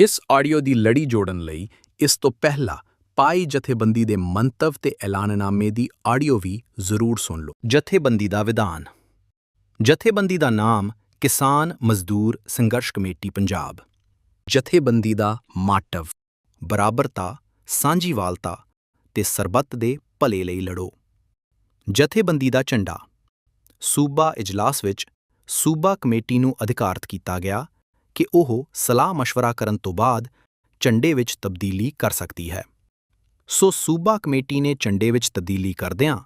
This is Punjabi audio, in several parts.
ਇਸ ਆਡੀਓ ਦੀ ਲੜੀ ਜੋੜਨ ਲਈ ਇਸ ਤੋਂ ਪਹਿਲਾਂ ਪਾਈ ਜਥੇਬੰਦੀ ਦੇ ਮੰਤਵ ਤੇ ਐਲਾਨਨਾਮੇ ਦੀ ਆਡੀਓ ਵੀ ਜ਼ਰੂਰ ਸੁਣ ਲਓ। ਜਥੇਬੰਦੀ ਦਾ ਵਿਧਾਨ। ਜਥੇਬੰਦੀ ਦਾ ਨਾਮ ਕਿਸਾਨ ਮਜ਼ਦੂਰ ਸੰਘਰਸ਼ ਕਮੇਟੀ, ਪੰਜਾਬ। ਜਥੇਬੰਦੀ ਦਾ ਮਾਟਵ, ਬਰਾਬਰਤਾ, ਸਾਂਝੀਵਾਲਤਾ ਤੇ ਸਰਬੱਤ ਦੇ ਭਲੇ ਲਈ ਲੜੋ। ਜਥੇਬੰਦੀ ਦਾ ਝੰਡਾ। ਸੂਬਾ ਇਜਲਾਸ ਵਿੱਚ ਸੂਬਾ ਕਮੇਟੀ ਨੂੰ ਅਧਿਕਾਰਤ ਕੀਤਾ ਗਿਆ ਕਿ ਉਹ ਸਲਾਹ مشਵਰਾ ਕਰਨ ਤੋਂ ਬਾਅਦ ਝੰਡੇ ਵਿੱਚ ਤਬਦੀਲੀ ਕਰ ਸਕਦੀ ਹੈ। ਸੋ ਸੂਬਾ ਕਮੇਟੀ ਨੇ ਝੰਡੇ ਵਿੱਚ ਤਬਦੀਲੀ ਕਰਦਿਆਂ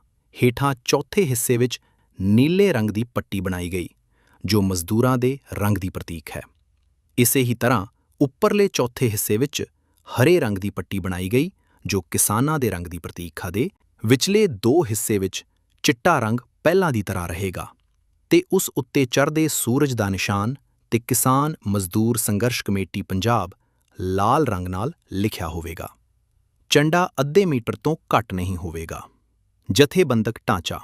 ਹੇਠਾਂ ਚੌਥੇ ਹਿੱਸੇ ਵਿੱਚ ਨੀਲੇ ਰੰਗ ਦੀ ਪੱਟੀ ਬਣਾਈ ਗਈ, ਜੋ ਮਜ਼ਦੂਰਾਂ ਦੇ ਰੰਗ ਦੀ ਪ੍ਰਤੀਕ ਹੈ। ਇਸੇ ਹੀ ਤਰ੍ਹਾਂ ਉੱਪਰਲੇ ਚੌਥੇ ਹਿੱਸੇ ਵਿੱਚ ਹਰੇ ਰੰਗ ਦੀ ਪੱਟੀ ਬਣਾਈ ਗਈ, ਜੋ ਕਿਸਾਨਾਂ ਦੇ ਰੰਗ ਦੀ ਪ੍ਰਤੀਕ ਦੇ ਵਿਚਲੇ ਦੋ ਹਿੱਸੇ ਵਿੱਚ ਚਿੱਟਾ ਰੰਗ ਪਹਿਲਾਂ ਦੀ ਤਰ੍ਹਾਂ ਰਹੇਗਾ ਤੇ ਉਸ ਉੱਤੇ ਚੜ੍ਹਦੇ ਸੂਰਜ ਦਾ ਨਿਸ਼ਾਨ ਤੇ ਕਿਸਾਨ ਮਜ਼ਦੂਰ ਸੰਘਰਸ਼ ਕਮੇਟੀ ਪੰਜਾਬ ਲਾਲ ਰੰਗ ਨਾਲ ਲਿਖਿਆ ਹੋਵੇਗਾ। ਝੰਡਾ ਅੱਧੇ ਮੀਟਰ ਤੋਂ ਘੱਟ ਨਹੀਂ ਹੋਵੇਗਾ। ਜਥੇਬੰਦਕ ਢਾਂਚਾ।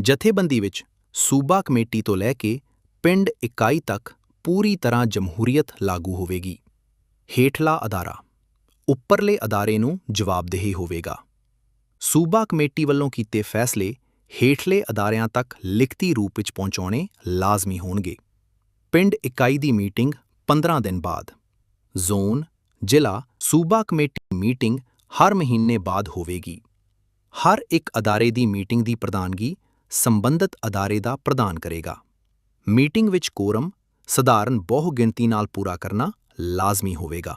ਜਥੇਬੰਦੀ ਵਿੱਚ ਸੂਬਾ ਕਮੇਟੀ ਤੋਂ ਲੈ ਕੇ ਪਿੰਡ ਇਕਾਈ ਤੱਕ ਪੂਰੀ ਤਰ੍ਹਾਂ ਜਮਹੂਰੀਅਤ ਲਾਗੂ ਹੋਵੇਗੀ। ਹੇਠਲਾ ਅਦਾਰਾ। ਉੱਪਰਲੇ ਅਦਾਰੇ ਨੂੰ ਜਵਾਬਦੇਹੀ ਹੋਵੇਗਾ। ਸੂਬਾ ਕਮੇਟੀ ਵੱਲੋਂ ਕੀਤੇ ਫੈਸਲੇ ਹੇਠਲੇ ਅਦਾਰਿਆਂ ਤੱਕ ਲਿਖਤੀ ਰੂਪ ਵਿੱਚ ਪਹੁੰਚਾਉਣੇ ਲਾਜ਼ਮੀ ਹੋਣਗੇ। ਪਿੰਡ ਇਕਾਈ ਦੀ ਮੀਟਿੰਗ 15 ਦਿਨ ਬਾਅਦ। ਜ਼ੋਨ, ਜ਼ਿਲ੍ਹਾ, ਸੂਬਾ ਕਮੇਟੀ ਮੀਟਿੰਗ ਹਰ ਮਹੀਨੇ ਬਾਅਦ ਹੋਵੇਗੀ। ਹਰ ਇੱਕ ਅਦਾਰੇ ਦੀ ਮੀਟਿੰਗ ਦੀ ਪ੍ਰਧਾਨਗੀ ਸੰਬੰਧਿਤ ਅਦਾਰੇ ਦਾ ਪ੍ਰਧਾਨ ਕਰੇਗਾ। ਮੀਟਿੰਗ ਵਿੱਚ ਕੋਰਮ ਸਧਾਰਨ ਬਹੁ ਗਿਣਤੀ ਨਾਲ ਪੂਰਾ ਕਰਨਾ ਲਾਜ਼ਮੀ ਹੋਵੇਗਾ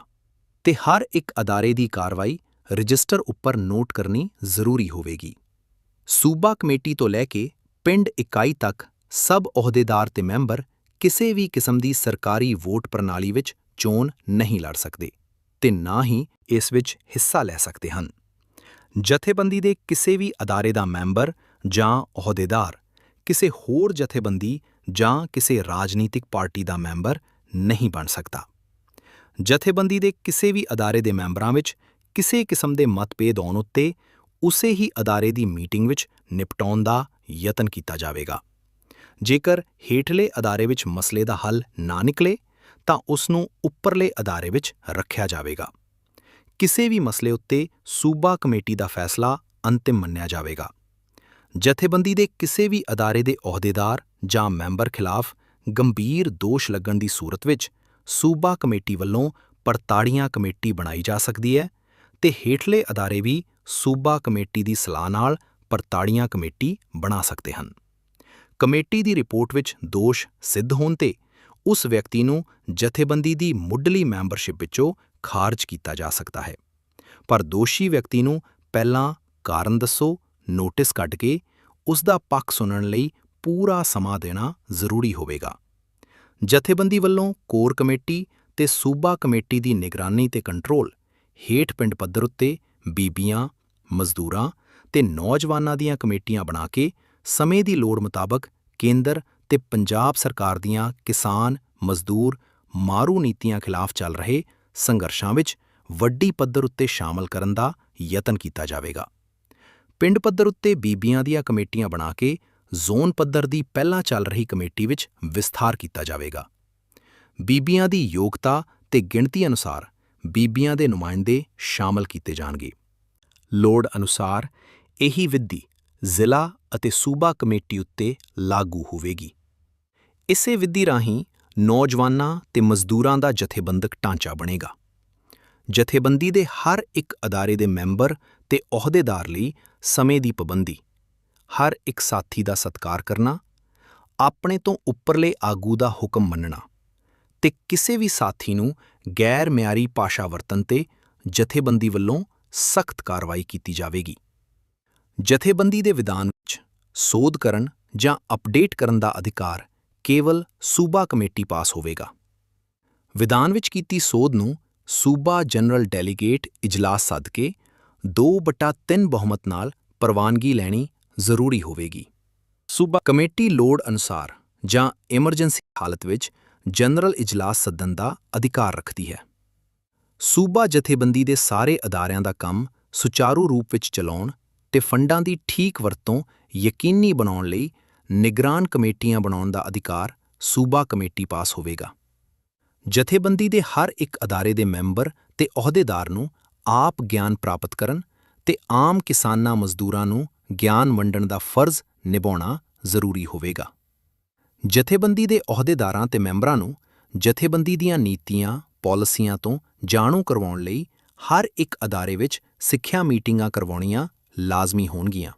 ਤੇ ਹਰ ਇੱਕ ਅਦਾਰੇ ਦੀ ਕਾਰਵਾਈ ਰਜਿਸਟਰ ਉੱਪਰ ਨੋਟ ਕਰਨੀ ਜ਼ਰੂਰੀ ਹੋਵੇਗੀ। ਸੂਬਾ ਕਮੇਟੀ ਤੋਂ ਲੈ ਕੇ ਪਿੰਡ ਇਕਾਈ ਤੱਕ ਸਭ ਅਹੁਦੇਦਾਰ ਤੇ ਮੈਂਬਰ ਕਿਸੇ ਵੀ ਕਿਸਮ ਦੀ ਸਰਕਾਰੀ ਵੋਟ ਪ੍ਰਣਾਲੀ ਵਿੱਚ ਚੋਣ ਨਹੀਂ ਲੜ ਸਕਦੇ ਤੇ ਨਾ ਹੀ ਇਸ ਵਿੱਚ ਹਿੱਸਾ ਲੈ ਸਕਦੇ ਹਨ। ਜਥੇਬੰਦੀ ਦੇ ਕਿਸੇ ਵੀ ਅਦਾਰੇ ਦਾ ਮੈਂਬਰ ਜਾਂ ਅਹੁਦੇਦਾਰ, ਕਿਸੇ ਹੋਰ ਜਥੇਬੰਦੀ ਜਾਂ ਕਿਸੇ ਰਾਜਨੀਤਿਕ ਪਾਰਟੀ ਦਾ ਮੈਂਬਰ ਨਹੀਂ ਬਣ ਸਕਦਾ। ਜਥੇਬੰਦੀ ਦੇ ਕਿਸੇ ਵੀ ਅਦਾਰੇ ਦੇ ਮੈਂਬਰਾਂ ਵਿੱਚ ਕਿਸੇ ਕਿਸਮ ਦੇ ਮਤਭੇਦ ਆਉਣ ਉੱਤੇ ਉਸੇ ਹੀ ਅਦਾਰੇ ਦੀ ਮੀਟਿੰਗ ਵਿੱਚ ਨਿਪਟਾਉਣ ਦਾ ਯਤਨ ਕੀਤਾ ਜਾਵੇਗਾ। ਜੇਕਰ ਹੇਠਲੇ ਅਦਾਰੇ ਵਿੱਚ ਮਸਲੇ ਦਾ ਹੱਲ ਨਾ ਨਿਕਲੇ, ਤਾਂ ਉਸ ਨੂੰ ਉੱਪਰਲੇ ਅਦਾਰੇ ਵਿੱਚ ਰੱਖਿਆ ਜਾਵੇਗਾ। ਕਿਸੇ ਵੀ ਮਸਲੇ ਉੱਤੇ ਸੂਬਾ ਕਮੇਟੀ ਦਾ ਫੈਸਲਾ ਅੰਤਿਮ ਮੰਨਿਆ ਜਾਵੇਗਾ। ਜਥੇਬੰਦੀ ਦੇ ਕਿਸੇ ਵੀ ਅਦਾਰੇ ਦੇ ਅਹੁਦੇਦਾਰ ਜਾਂ ਮੈਂਬਰ ਖਿਲਾਫ ਗੰਭੀਰ ਦੋਸ਼ ਲੱਗਣ ਦੀ ਸੂਰਤ ਵਿੱਚ ਸੂਬਾ ਕਮੇਟੀ ਵੱਲੋਂ ਪੜਤਾੜੀਆਂ ਕਮੇਟੀ ਬਣਾਈ ਜਾ ਸਕਦੀ ਹੈ ਤੇ ਹੇਠਲੇ ਅਦਾਰੇ ਵੀ ਸੂਬਾ ਕਮੇਟੀ ਦੀ ਸਲਾਹ ਨਾਲ ਪੜਤਾੜੀਆਂ ਕਮੇਟੀ ਬਣਾ ਸਕਦੇ ਹਨ। ਕਮੇਟੀ ਦੀ ਰਿਪੋਰਟ ਵਿੱਚ ਦੋਸ਼ ਸਿੱਧ ਹੋਣ ਤੇ ਉਸ ਵਿਅਕਤੀ ਨੂੰ ਜਥੇਬੰਦੀ ਦੀ ਮੁੱਢਲੀ ਮੈਂਬਰਸ਼ਿਪ ਵਿੱਚੋਂ ਖਾਰਜ ਕੀਤਾ ਜਾ ਸਕਦਾ ਹੈ। ਪਰ ਦੋਸ਼ੀ ਵਿਅਕਤੀ ਨੂੰ ਪਹਿਲਾਂ ਕਾਰਨ ਦੱਸੋ, ਨੋਟਿਸ ਕੱਢ ਕੇ ਉਸ ਦਾ ਪੱਖ ਸੁਣਨ ਲਈ ਪੂਰਾ ਸਮਾਂ ਦੇਣਾ ਜ਼ਰੂਰੀ ਹੋਵੇਗਾ। ਜਥੇਬੰਦੀ ਵੱਲੋਂ ਕੋਰ ਕਮੇਟੀ ਤੇ ਸੂਬਾ ਕਮੇਟੀ ਦੀ ਨਿਗਰਾਨੀ ਤੇ ਕੰਟਰੋਲ ਹੇਠ ਪਿੰਡ ਪੱਧਰ ਉੱਤੇ ਬੀਬੀਆਂ, ਮਜ਼ਦੂਰਾਂ ਤੇ ਨੌਜਵਾਨਾਂ ਦੀਆਂ ਕਮੇਟੀਆਂ ਬਣਾ ਕੇ ਸਮੇਂ ਦੀ ਲੋੜ ਮੁਤਾਬਕ ਕੇਂਦਰ ਤੇ ਪੰਜਾਬ ਸਰਕਾਰ ਦੀਆਂ ਕਿਸਾਨ, ਮਜ਼ਦੂਰ, ਮਾਰੂ ਨੀਤੀਆਂ ਖਿਲਾਫ ਚੱਲ ਰਹੇ ਸੰਘਰਸ਼ਾਂ ਵਿੱਚ ਵੱਡੀ ਪੱਧਰ ਉੱਤੇ ਸ਼ਾਮਲ ਕਰਨ ਦਾ ਯਤਨ ਕੀਤਾ ਜਾਵੇਗਾ। ਪਿੰਡ ਪੱਧਰ ਉੱਤੇ ਬੀਬੀਆਂ ਦੀਆਂ ਕਮੇਟੀਆਂ ਬਣਾ ਕੇ ਜ਼ੋਨ ਪੱਧਰ ਦੀ ਪਹਿਲਾਂ ਚੱਲ ਰਹੀ ਕਮੇਟੀ ਵਿੱਚ ਵਿਸਥਾਰ ਕੀਤਾ ਜਾਵੇਗਾ। ਬੀਬੀਆਂ ਦੀ ਯੋਗਤਾ ਤੇ ਗਿਣਤੀ ਅਨੁਸਾਰ ਬੀਬੀਆਂ ਦੇ ਨੁਮਾਇੰਦੇ ਸ਼ਾਮਲ ਕੀਤੇ ਜਾਣਗੇ। ਲੋੜ ਅਨੁਸਾਰ ਇਹੀ ਵਿਧੀ ਜ਼ਿਲ੍ਹਾ ਅਤੇ ਸੂਬਾ ਕਮੇਟੀ ਉੱਤੇ ਲਾਗੂ ਹੋਵੇਗੀ। ਇਸੇ ਵਿਧੀ ਰਾਹੀਂ ਨੌਜਵਾਨਾਂ ਤੇ ਮਜ਼ਦੂਰਾਂ ਦਾ ਜਥੇਬੰਦਕ ਢਾਂਚਾ ਬਣੇਗਾ। ਜਥੇਬੰਦੀ ਦੇ ਹਰ ਇੱਕ ਅਦਾਰੇ ਦੇ ਮੈਂਬਰ ਤੇ ਅਹੁਦੇਦਾਰ ਲਈ ਸਮੇਂ ਦੀ ਪਾਬੰਦੀ, ਹਰ ਇੱਕ ਸਾਥੀ ਦਾ ਸਤਿਕਾਰ ਕਰਨਾ, ਆਪਣੇ ਤੋਂ ਉੱਪਰਲੇ ਆਗੂ ਦਾ ਹੁਕਮ ਮੰਨਣਾ ਤੇ ਕਿਸੇ ਵੀ ਸਾਥੀ ਨੂੰ ਗੈਰ ਮਿਆਰੀ ਭਾਸ਼ਾ ਵਰਤਨ ਤੇ ਜਥੇਬੰਦੀ ਵੱਲੋਂ ਸਖਤ ਕਾਰਵਾਈ ਕੀਤੀ ਜਾਵੇਗੀ। ਜਥੇਬੰਦੀ ਦੇ ਵਿਧਾਨ ਵਿੱਚ ਸੋਧ ਕਰਨ ਜਾਂ ਅਪਡੇਟ ਕਰਨ ਦਾ ਅਧਿਕਾਰ ਕੇਵਲ ਸੂਬਾ ਕਮੇਟੀ ਪਾਸ ਹੋਵੇਗਾ। ਵਿਧਾਨ ਵਿੱਚ ਕੀਤੀ ਸੋਧ ਨੂੰ ਸੂਬਾ ਜਨਰਲ ਡੈਲੀਗੇਟ ਇਜਲਾਸ ਸੱਦ ਕੇ 2/3 ਬਹੁਮਤ ਨਾਲ ਪ੍ਰਵਾਨਗੀ ਲੈਣੀ ਜ਼ਰੂਰੀ ਹੋਵੇਗੀ। ਸੂਬਾ ਕਮੇਟੀ ਲੋੜ ਅਨੁਸਾਰ ਜਾਂ ਐਮਰਜੈਂਸੀ ਹਾਲਤ ਵਿੱਚ ਜਨਰਲ ਇਜਲਾਸ ਸੱਦਣ ਦਾ ਅਧਿਕਾਰ ਰੱਖਦੀ ਹੈ। ਸੂਬਾ ਜਥੇਬੰਦੀ ਦੇ ਸਾਰੇ ਅਦਾਰਿਆਂ ਦਾ ਕੰਮ ਸੁਚਾਰੂ ਰੂਪ ਵਿੱਚ ਚਲਾਉਣ ਤੇ ਫੰਡਾਂ ਦੀ ਠੀਕ ਵਰਤੋਂ ਯਕੀਨੀ ਬਣਾਉਣ ਲਈ ਨਿਗਰਾਨ ਕਮੇਟੀਆਂ ਬਣਾਉਣ ਦਾ ਅਧਿਕਾਰ ਸੂਬਾ ਕਮੇਟੀ ਪਾਸ ਹੋਵੇਗਾ। ਜਥੇਬੰਦੀ ਦੇ ਹਰ ਇੱਕ ਅਦਾਰੇ ਦੇ ਮੈਂਬਰ ਤੇ ਅਹੁਦੇਦਾਰ ਨੂੰ ਆਪ ਗਿਆਨ ਪ੍ਰਾਪਤ ਕਰਨ ਤੇ ਆਮ ਕਿਸਾਨਾਂ ਮਜ਼ਦੂਰਾਂ ਨੂੰ ਗਿਆਨ ਵੰਡਣ ਦਾ ਫਰਜ਼ ਨਿਭਾਉਣਾ ਜ਼ਰੂਰੀ ਹੋਵੇਗਾ। ਜਥੇਬੰਦੀ ਦੇ ਅਹੁਦੇਦਾਰਾਂ ਤੇ ਮੈਂਬਰਾਂ ਨੂੰ ਜਥੇਬੰਦੀ ਦੀਆਂ ਨੀਤੀਆਂ, ਪਾਲਿਸੀਆਂ ਤੋਂ ਜਾਣੂ ਕਰਵਾਉਣ ਲਈ ਹਰ ਇੱਕ ਅਦਾਰੇ ਵਿੱਚ ਸਿੱਖਿਆ ਮੀਟਿੰਗਾਂ ਕਰਵਾਉਣੀਆਂ ਲਾਜ਼ਮੀ ਹੋਣਗੀਆਂ।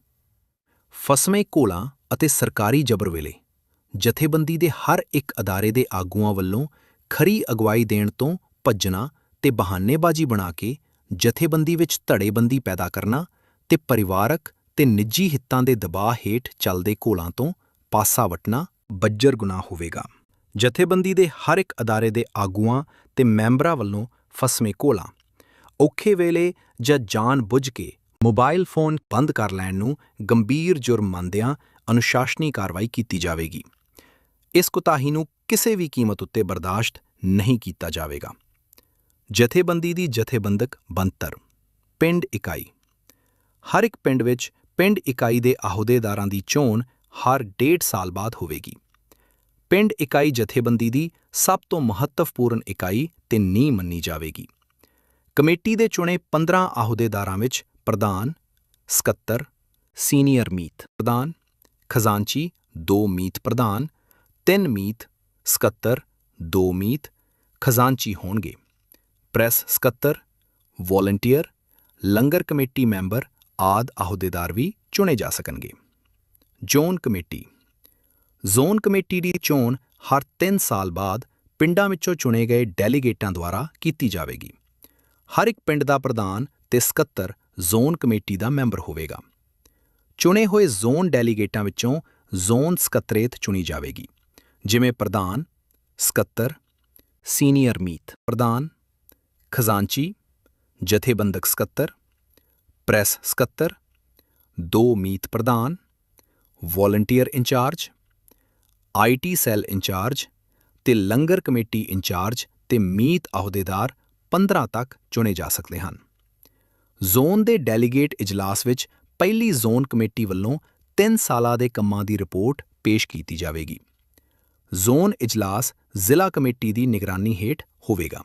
ਫਸਵੇਂ ਘੋਲਾਂ ਅਤੇ ਸਰਕਾਰੀ ਜਬਰ ਵੇਲੇ, ਜਥੇਬੰਦੀ ਦੇ ਹਰ ਇੱਕ ਅਦਾਰੇ ਦੇ ਆਗੂਆਂ ਵੱਲੋਂ ਖਰੀ ਅਗਵਾਈ ਦੇਣ ਤੋਂ ਭੱਜਣਾ ਤੇ ਬਹਾਨੇਬਾਜ਼ੀ ਬਣਾ ਕੇ ਜਥੇਬੰਦੀ ਵਿੱਚ ਧੜੇਬੰਦੀ ਪੈਦਾ ਕਰਨਾ ਤੇ ਪਰਿਵਾਰਕ ਤੇ ਨਿੱਜੀ ਹਿੱਤਾਂ ਦੇ ਦਬਾਅ ਹੇਠ ਚੱਲਦੇ ਘੋਲਾਂ ਤੋਂ ਪਾਸਾ ਵਟਣਾ ਬੱਜਰ ਗੁਨਾਹ ਹੋਵੇਗਾ। ਜਥੇਬੰਦੀ ਦੇ ਹਰ ਇੱਕ ਅਦਾਰੇ ਦੇ ਆਗੂਆਂ ਤੇ ਮੈਂਬਰਾਂ ਵੱਲੋਂ ਫਸਵੇਂ ਘੋਲਾਂ, ਔਖੇ ਵੇਲੇ ਜਾਂ ਜਾਣ ਬੁੱਝ ਕੇ ਮੋਬਾਈਲ ਫੋਨ ਬੰਦ ਕਰ ਲੈਣ ਨੂੰ ਗੰਭੀਰ ਜੁਰਮ ਮੰਨਦਿਆਂ ਅਨੁਸ਼ਾਸਨੀ ਕਾਰਵਾਈ ਕੀਤੀ ਜਾਵੇਗੀ। ਇਸ ਕੁਤਾਹੀ ਨੂੰ ਕਿਸੇ ਵੀ ਕੀਮਤ ਉੱਤੇ ਬਰਦਾਸ਼ਤ ਨਹੀਂ ਕੀਤਾ ਜਾਵੇਗਾ। ਜਥੇਬੰਦੀ ਦੀ ਜਥੇਬੰਦਕ ਬੰਤਰ ਪਿੰਡ ਇਕਾਈ। ਹਰ ਇੱਕ ਪਿੰਡ ਵਿੱਚ ਪਿੰਡ ਇਕਾਈ ਦੇ ਅਹੁਦੇਦਾਰਾਂ ਦੀ ਚੋਣ ਹਰ ਡੇਢ ਸਾਲ ਬਾਅਦ ਹੋਵੇਗੀ। ਪਿੰਡ ਇਕਾਈ ਜਥੇਬੰਦੀ ਦੀ ਸਭ ਤੋਂ ਮਹੱਤਵਪੂਰਨ ਇਕਾਈ ਤੇ ਨੀਂਹ ਮੰਨੀ ਜਾਵੇਗੀ। ਕਮੇਟੀ ਦੇ ਚੁਣੇ 15 ਅਹੁਦੇਦਾਰਾਂ ਵਿੱਚ ਪ੍ਰਧਾਨ, ਸਕੱਤਰ, ਸੀਨੀਅਰ ਮੀਤ ਪ੍ਰਧਾਨ, ਖਜ਼ਾਨਚੀ, ਦੋ ਮੀਤ ਪ੍ਰਧਾਨ, ਤਿੰਨ ਮੀਤ, ਸਕੱਤਰ, ਦੋ ਮੀਤ, ਖਜ਼ਾਨਚੀ ਹੋਣਗੇ। ਪ੍ਰੈਸ ਸਕੱਤਰ, ਵੋਲੰਟੀਅਰ, ਲੰਗਰ ਕਮੇਟੀ ਮੈਂਬਰ ਆਦ ਅਹੁਦੇਦਾਰ ਵੀ ਚੁਣੇ ਜਾ ਸਕਣਗੇ। ਜ਼ੋਨ ਕਮੇਟੀ ਜ਼ੋਨ ਕਮੇਟੀ ਦੀ ਚੋਣ ਹਰ 3 ਸਾਲ ਬਾਅਦ ਪਿੰਡਾਂ ਵਿੱਚੋਂ ਚੁਣੇ ਗਏ ਡੈਲੀਗੇਟਾਂ ਦੁਆਰਾ ਕੀਤੀ ਜਾਵੇਗੀ। ਹਰ ਇੱਕ ਪਿੰਡ ਦਾ ਪ੍ਰਧਾਨ ਤੇ ਸਕੱਤਰ ਜ਼ੋਨ ਕਮੇਟੀ ਦਾ ਮੈਂਬਰ ਹੋਵੇਗਾ। ਚੁਣੇ ਹੋਏ ਜ਼ੋਨ ਡੈਲੀਗੇਟਾਂ ਵਿੱਚੋਂ ਜ਼ੋਨ ਸਕੱਤਰੇਤ ਚੁਣੀ ਜਾਵੇਗੀ। ਜਿਵੇਂ ਪ੍ਰਧਾਨ, ਸਕੱਤਰ, ਸੀਨੀਅਰ ਮੀਤ ਪ੍ਰਧਾਨ, ਖਜ਼ਾਨਚੀ, ਜਥੇਬੰਦਕ ਸਕੱਤਰ, ਪ੍ਰੈਸ ਸਕੱਤਰ, ਦੋ ਮੀਤ ਪ੍ਰਧਾਨ, volunteer incharge IT cell incharge ਤੇ ਲੰਗਰ ਕਮੇਟੀ ਇੰਚਾਰਜ ਤੇ ਮੀਤ ਅਹੁਦੇਦਾਰ 15 ਤੱਕ ਚੁਣੇ ਜਾ ਸਕਦੇ ਹਨ। ਜ਼ੋਨ ਦੇ ਡੈਲੀਗੇਟ ਇਜਲਾਸ ਵਿੱਚ ਪਹਿਲੀ ਜ਼ੋਨ ਕਮੇਟੀ ਵੱਲੋਂ 3 ਸਾਲਾਂ ਦੇ ਕੰਮਾਂ ਦੀ ਰਿਪੋਰਟ ਪੇਸ਼ ਕੀਤੀ ਜਾਵੇਗੀ। ਜ਼ੋਨ ਇਜਲਾਸ ਜ਼ਿਲ੍ਹਾ ਕਮੇਟੀ ਦੀ ਨਿਗਰਾਨੀ ਹੇਠ ਹੋਵੇਗਾ।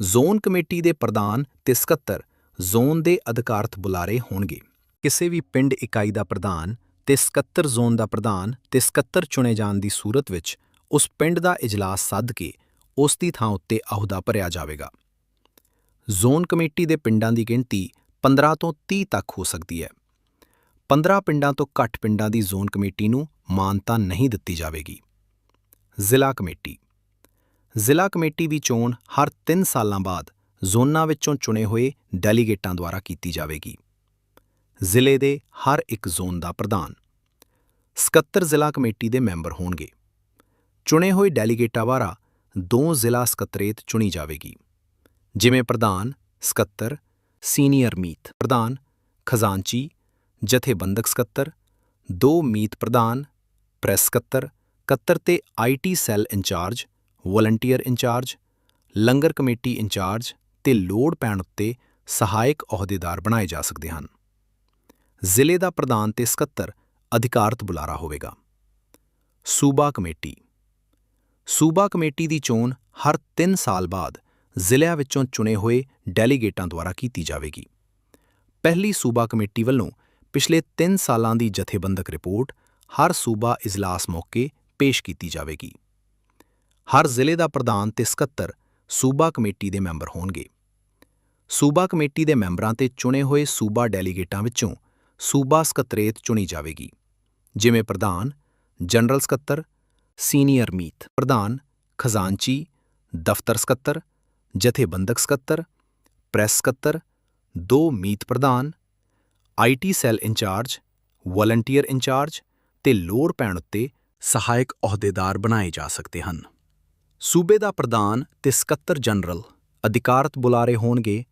ਜ਼ੋਨ ਕਮੇਟੀ ਦੇ ਪ੍ਰਧਾਨ ਤੇ ਸਕੱਤਰ ਜ਼ੋਨ ਦੇ ਅਧਿਕਾਰਤ ਬੁਲਾਰੇ ਹੋਣਗੇ। ਕਿਸੇ ਵੀ ਪਿੰਡ ਇਕਾਈ ਦਾ ਪ੍ਰਧਾਨ ਤੇ ਸਕੱਤਰ ਜ਼ੋਨ ਦਾ ਪ੍ਰਧਾਨ ਤੇ ਸਕੱਤਰ ਚੁਣੇ ਜਾਣ ਦੀ ਸੂਰਤ ਵਿੱਚ ਉਸ ਪਿੰਡ ਦਾ ਇਜਲਾਸ ਸੱਦ ਕੇ ਉਸ ਦੀ ਥਾਂ ਉੱਤੇ ਅਹੁਦਾ ਭਰਿਆ ਜਾਵੇਗਾ। ਜ਼ੋਨ ਕਮੇਟੀ ਦੇ ਪਿੰਡਾਂ ਦੀ ਗਿਣਤੀ 15 ਤੋਂ 30 ਤੱਕ ਹੋ ਸਕਦੀ ਹੈ। 15 ਪਿੰਡਾਂ ਤੋਂ ਘੱਟ ਪਿੰਡਾਂ ਦੀ ਜ਼ੋਨ ਕਮੇਟੀ ਨੂੰ ਮਾਨਤਾ ਨਹੀਂ ਦਿੱਤੀ ਜਾਵੇਗੀ। ਜ਼ਿਲ੍ਹਾ ਕਮੇਟੀ। ਜ਼ਿਲ੍ਹਾ ਕਮੇਟੀ ਦੀ ਚੋਣ ਹਰ 3 ਸਾਲਾਂ ਬਾਅਦ ਜ਼ੋਨਾਂ ਵਿੱਚੋਂ ਚੁਣੇ ਹੋਏ ਡੈਲੀਗੇਟਾਂ ਦੁਆਰਾ ਕੀਤੀ ਜਾਵੇਗੀ। ਜ਼ਿਲ੍ਹੇ ਦੇ ਹਰ ਇੱਕ ਜ਼ੋਨ ਦਾ ਪ੍ਰਧਾਨ। ਸਕੱਤਰ ਜ਼ਿਲ੍ਹਾ ਕਮੇਟੀ ਦੇ ਮੈਂਬਰ ਹੋਣਗੇ। ਚੁਣੇ ਹੋਏ ਡੈਲੀਗੇਟਾਂ ਦੁਆਰਾ ਦੋ ਜ਼ਿਲ੍ਹਾ ਸਕੱਤਰੇਤ ਚੁਣੀ ਜਾਵੇਗੀ। ਜਿਵੇਂ ਪ੍ਰਧਾਨ, ਸਕੱਤਰ, ਸੀਨੀਅਰ ਮੀਤ ਪ੍ਰਧਾਨ, ਖਜ਼ਾਨਚੀ, ਜਥੇਬੰਦਕ ਸਕੱਤਰ, ਦੋ ਮੀਤ ਪ੍ਰਧਾਨ, ਪ੍ਰੈਸ ਸਕੱਤਰ ਕੱਤਰ ਤੇ IT cell incharge, volunteer incharge, langar committee incharge ਤੇ ਲੋੜ ਪੈਣ ਉੱਤੇ ਸਹਾਇਕ ਅਹੁਦੇਦਾਰ ਬਣਾਏ ਜਾ ਸਕਦੇ ਹਨ। ਜ਼ਿਲ੍ਹੇ ਦਾ ਪ੍ਰਧਾਨ ਤੇ ਸਕੱਤਰ ਅਧਿਕਾਰਤ ਬੁਲਾਰਾ ਹੋਵੇਗਾ। ਸੂਬਾ ਕਮੇਟੀ। ਸੂਬਾ ਕਮੇਟੀ ਦੀ ਚੋਣ ਹਰ 3 ਸਾਲ ਬਾਅਦ ਜ਼ਿਲ੍ਹਿਆਂ ਵਿੱਚੋਂ ਚੁਣੇ ਹੋਏ ਡੈਲੀਗੇਟਾਂ ਦੁਆਰਾ ਕੀਤੀ ਜਾਵੇਗੀ। ਪਹਿਲੀ ਸੂਬਾ ਕਮੇਟੀ ਵੱਲੋਂ ਪਿਛਲੇ 3 ਸਾਲਾਂ ਦੀ ਜਥੇਬੰਦਕ ਰਿਪੋਰਟ ਹਰ ਸੂਬਾ ਇਜਲਾਸ ਮੌਕੇ ਪੇਸ਼ ਕੀਤੀ ਜਾਵੇਗੀ। ਹਰ ਜ਼ਿਲ੍ਹੇ ਦਾ ਪ੍ਰਧਾਨ ਤੇ ਸਕੱਤਰ ਸੂਬਾ ਕਮੇਟੀ ਦੇ ਮੈਂਬਰ ਹੋਣਗੇ। ਸੂਬਾ ਕਮੇਟੀ ਦੇ ਮੈਂਬਰਾਂ ਤੇ ਚੁਣੇ ਹੋਏ ਸੂਬਾ ਡੈਲੀਗੇਟਾਂ ਵਿੱਚੋਂ ਸੂਬਾ ਸਕੱਤਰੇਤ ਚੁਣੀ ਜਾਵੇਗੀ। ਜਿਵੇਂ ਪ੍ਰਧਾਨ, ਜਨਰਲ ਸਕੱਤਰ, ਸੀਨੀਅਰ ਮੀਤ ਪ੍ਰਧਾਨ, ਖਜ਼ਾਨਚੀ, ਦਫ਼ਤਰ ਸਕੱਤਰ ਜਥੇਬੰਦਕ ਸਕੱਤਰ, ਪ੍ਰੈਸ ਸਕੱਤਰ, ਦੋ ਮੀਤ ਪ੍ਰਧਾਨ IT cell incharge, volunteer incharge ਤੇ ਲੋੜ ਪੈਣ ਉੱਤੇ ਸਹਾਇਕ ਅਹੁਦੇਦਾਰ ਬਣਾਏ ਜਾ ਸਕਦੇ ਹਨ। ਸੂਬੇ ਦਾ ਪ੍ਰਧਾਨ ਤੇ ਸਕੱਤਰ ਜਨਰਲ ਅਧਿਕਾਰਤ ਬੁਲਾਰੇ ਹੋਣਗੇ